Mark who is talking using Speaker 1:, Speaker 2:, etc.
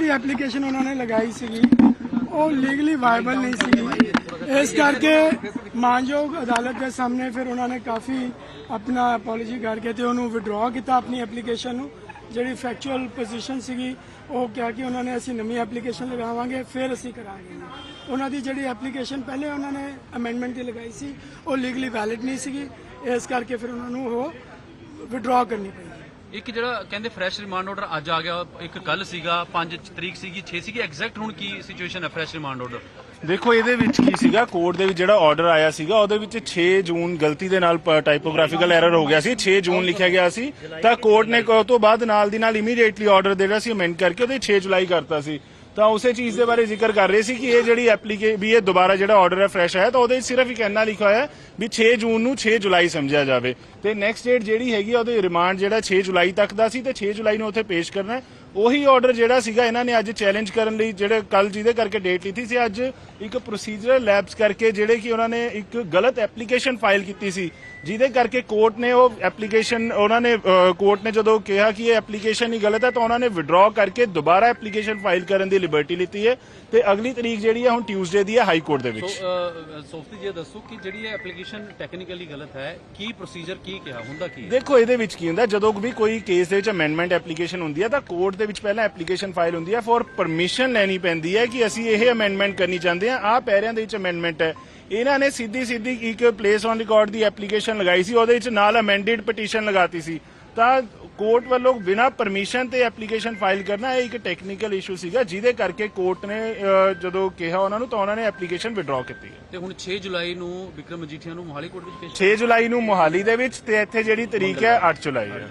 Speaker 1: ਜਿਹੜੀ ਐਪਲੀਕੇਸ਼ਨ ਉਹਨਾਂ ਨੇ ਲਗਾਈ ਸੀਗੀ, ਉਹ ਲੀਗਲੀ ਵਾਇਬਲ ਨਹੀਂ ਸੀਗੀ। ਇਸ ਕਰਕੇ ਮਾਨਯੋਗ ਅਦਾਲਤ ਦੇ ਸਾਹਮਣੇ ਫਿਰ ਉਹਨਾਂ ਨੇ ਕਾਫੀ ਆਪਣਾ ਅਪੋਲੋਜੀ ਕਰਕੇ ਤੇ ਉਹਨੂੰ ਵਿਡਰਾਅ ਕੀਤਾ ਆਪਣੀ ਐਪਲੀਕੇਸ਼ਨ ਨੂੰ, ਜਿਹੜੀ ਫੈਕਚੁਅਲ ਪੋਜੀਸ਼ਨ ਸੀਗੀ, ਉਹ ਕਿਹਾ ਕਿ ਉਹਨਾਂ ਨੇ ਅਸੀਂ ਨਵੀਂ ਐਪਲੀਕੇਸ਼ਨ ਲਗਾਵਾਂਗੇ, ਫਿਰ ਅਸੀਂ ਕਰਾਂਗੇ। ਉਹਨਾਂ ਦੀ ਜਿਹੜੀ ਐਪਲੀਕੇਸ਼ਨ ਪਹਿਲੇ ਉਹਨਾਂ ਨੇ ਅਮੈਂਡਮੈਂਟ ਦੀ ਲਗਾਈ ਸੀ, ਉਹ ਲੀਗਲੀ ਵੈਲਿਡ ਨਹੀਂ ਸੀਗੀ। ਇਸ ਕਰਕੇ ਫਿਰ ਉਹਨਾਂ ਨੂੰ ਉਹ ਵਿਡਰਾਅ ਕਰਨੀ ਪਈ।
Speaker 2: ਇੱਕ ਜਿਹੜਾ ਕਹਿੰਦੇ ਫਰੈਸ਼ ਰਿਮਾਂਡ ਆਰਡਰ ਅੱਜ ਆ ਗਿਆ, ਇੱਕ ਕੱਲ ਸੀਗਾ 5 ਤਰੀਕ ਸੀਗੀ 6 ਸੀਗੀ ਐਗਜ਼ੈਕਟ ਹੁਣ ਕੀ ਸਿਚੁਏਸ਼ਨ ਹੈ ਫਰੈਸ਼ ਰਿਮਾਂਡ ਆਰਡਰ
Speaker 3: ਦੇਖੋ, ਇਹਦੇ ਵਿੱਚ ਕੀ ਸੀਗਾ ਕੋਰਟ ਦੇ ਵਿੱਚ ਜਿਹੜਾ ਆਰਡਰ ਆਇਆ ਸੀਗਾ, ਉਹਦੇ ਵਿੱਚ 6 ਜੂਨ ਗਲਤੀ ਦੇ ਨਾਲ ਟਾਈਪੋਗ੍ਰਾਫੀਕਲ ਐਰਰ ਹੋ ਗਿਆ ਸੀ 6 ਜੂਨ ਲਿਖਿਆ ਗਿਆ ਸੀ। ਤਾਂ ਕੋਰਟ ਨੇ ਤੋਂ ਬਾਅਦ ਨਾਲ ਦੀ ਨਾਲ ਇਮੀਡੀਏਟਲੀ ਆਰਡਰ ਜਿਹੜਾ ਸੀ ਅਮੈਂਡ ਕਰਕੇ ਉਹਦੇ 6 ਜੁਲਾਈ ਕਰਤਾ ਸੀ। ਤਾਂ ਉਸੇ ਚੀਜ਼ ਦੇ ਬਾਰੇ ਜ਼ਿਕਰ ਕਰ ਰਹੇ ਸੀ ਕਿ ਇਹ ਜਿਹੜੀ ਐਪਲੀਕੇ ਵੀ ਇਹ ਦੁਬਾਰਾ ਜਿਹੜਾ ਆਰਡਰ ਹੈ ਫਰੈਸ਼ ਆਇਆ, ਤਾਂ ਉਹਦੇ ਵਿੱਚ ਸਿਰਫ ਇੱਕ ਇੰਨਾ ਲਿਖਿਆ ਹੋਇਆ ਵੀ 6 ਜੂਨ ਨੂੰ 6 ਜੁਲਾਈ ਸਮਝਿਆ ਜਾਵੇ। ਤੇ ਨੈਕਸਟ ਡੇਟ ਜਿਹੜੀ ਹੈਗੀ ਉਹਦੇ ਰਿਮਾਂਡ ਜਿਹੜਾ 6 ਜੁਲਾਈ ਤੱਕ ਦਾ ਸੀ ਤੇ 6 ਜੁਲਾਈ ਨੂੰ ਉੱਥੇ ਪੇਸ਼ ਕਰਨਾ ਉਹੀ ਆਰਡਰ ਜਿਹੜਾ ਸੀਗਾ, ਇਹਨਾਂ ਨੇ ਅੱਜ ਚੈਲੰਜ ਕਰਨ ਲਈ ਜਿਹੜੇ ਕੱਲ ਜਿਹਦੇ ਕਰਕੇ ਡੇਟ ਲਿੱਤੀ ਸੀ, ਅੱਜ ਇੱਕ ਪ੍ਰੋਸੀਜਰਲ ਲੈਬਸ ਕਰਕੇ ਜਿਹੜੇ ਕਿ ਉਹਨਾਂ ਨੇ ਇੱਕ ਗਲਤ ਐਪਲੀਕੇਸ਼ਨ ਫਾਈਲ ਕੀਤੀ ਸੀ, ਜਿਹਦੇ ਕਰਕੇ ਕੋਰਟ ਨੇ ਉਹ ਐਪਲੀਕੇਸ਼ਨ ਉਹਨਾਂ ਨੇ ਕੋਰਟ ਨੇ ਜਦੋਂ ਕਿਹਾ ਕਿ ਇਹ ਐਪਲੀਕੇਸ਼ਨ ਹੀ ਗਲਤ ਹੈ, ਤਾਂ ਉਹਨਾਂ ਨੇ ਵਿਡਰਾਅ ਕਰਕੇ ਦੁਬਾਰਾ ਐਪਲੀਕੇਸ਼ਨ ਫਾਈਲ ਕਰਨ ਦੀ ਲਿਬਰਟੀ ਲਿੱਤੀ ਹੈ ਤੇ ਅਗਲੀ ਤਰੀਕ ਜਿਹੜੀ ਹੈ ਹੁਣ ਟਿਊਜ਼ਡੇ ਦੀ ਹੈ ਹਾਈ ਕੋਰਟ ਦੇ ਵਿੱਚ।
Speaker 2: ਸੋਫਤੀ ਜੀ ਦੱਸੋ ਕਿ ਜਿਹੜੀ ਇਹ ਐਪਲੀਕੇਸ਼ਨ ਟੈਕਨੀਕਲੀ ਗਲਤ ਹੈ ਕੀ ਪ੍ਰੋਸੀਜਰ ਕੀ ਕਿਹਾ? ਹੁੰਦਾ ਕੀ
Speaker 3: ਦੇਖੋ ਇਹਦੇ ਵਿੱਚ ਕੀ ਹੁੰਦਾ ਜਦੋਂ ਵੀ ਕੋਈ ਕੇਸ ਦੇ ਵਿੱਚ ਅਮੈਂਡਮੈਂਟ ਐਪਲੀਕੇਸ਼ਨ ਹੁੰਦੀ ਹੈ ਤਾਂ ਕੋਰਟ ਦੇ ਵਿੱਚ ਪਹਿਲਾਂ ਐਪਲੀਕੇਸ਼ਨ ਫਾਈਲ ਹੁੰਦੀ ਹੈ ਫॉर ਪਰਮਿਸ਼ਨ ਲੈਣੀ ਪੈਂਦੀ ਹੈ ਕਿ ਅਸੀਂ ਇਹ ਅਮੈਂਡਮੈਂਟ ਕਰਨੀ ਚਾਹੁੰਦੇ ਹਾਂ ਆਹ ਪੈਰਿਆਂ ਦੇ ਵਿੱਚ ਅਮੈਂਡਮੈਂਟ ਹੈ। ਇਹਨਾਂ ਨੇ ਸਿੱਧੀ ਸਿੱਧੀ ਇੱਕ ਪਲੇਸ ਔਨ ਰਿਕਾਰਡ ਦੀ ਐਪਲੀਕੇਸ਼ਨ ਲਗਾਈ ਸੀ ਉਹਦੇ ਵਿੱਚ ਨਾਲ ਅਮੈਂਡਡ ਪਟੀਸ਼ਨ ਲਗਾਤੀ ਸੀ। ਤਾਂ ਕੋਰਟ ਵੱਲੋਂ ਬਿਨਾਂ ਪਰਮਿਸ਼ਨ ਤੇ ਐਪਲੀਕੇਸ਼ਨ ਫਾਈਲ ਕਰਨਾ ਇਹ ਇੱਕ ਟੈਕਨੀਕਲ ਇਸ਼ੂ ਸੀਗਾ ਜਿਹਦੇ ਕਰਕੇ ਕੋਰਟ ਨੇ ਜਦੋਂ ਕਿਹਾ ਉਹਨਾਂ ਨੂੰ ਤਾਂ ਉਹਨਾਂ ਨੇ ਐਪਲੀਕੇਸ਼ਨ ਵਿਡਰਾਅ ਕੀਤੀ।
Speaker 2: ਤੇ ਹੁਣ 6 ਜੁਲਾਈ ਨੂੰ ਵਿਕਰਮ ਮਜੀਠੀਆ ਨੂੰ ਮੋਹਾਲੀ ਕੋਰਟ ਵਿੱਚ ਪੇਸ਼
Speaker 3: 6 ਜੁਲਾਈ ਨੂੰ ਮੋਹਾਲੀ ਦੇ ਵਿੱਚ ਤੇ ਇੱਥੇ ਜਿਹੜੀ ਤਰੀਕ ਹੈ 8 ਜੁਲਾਈ ਹੈ।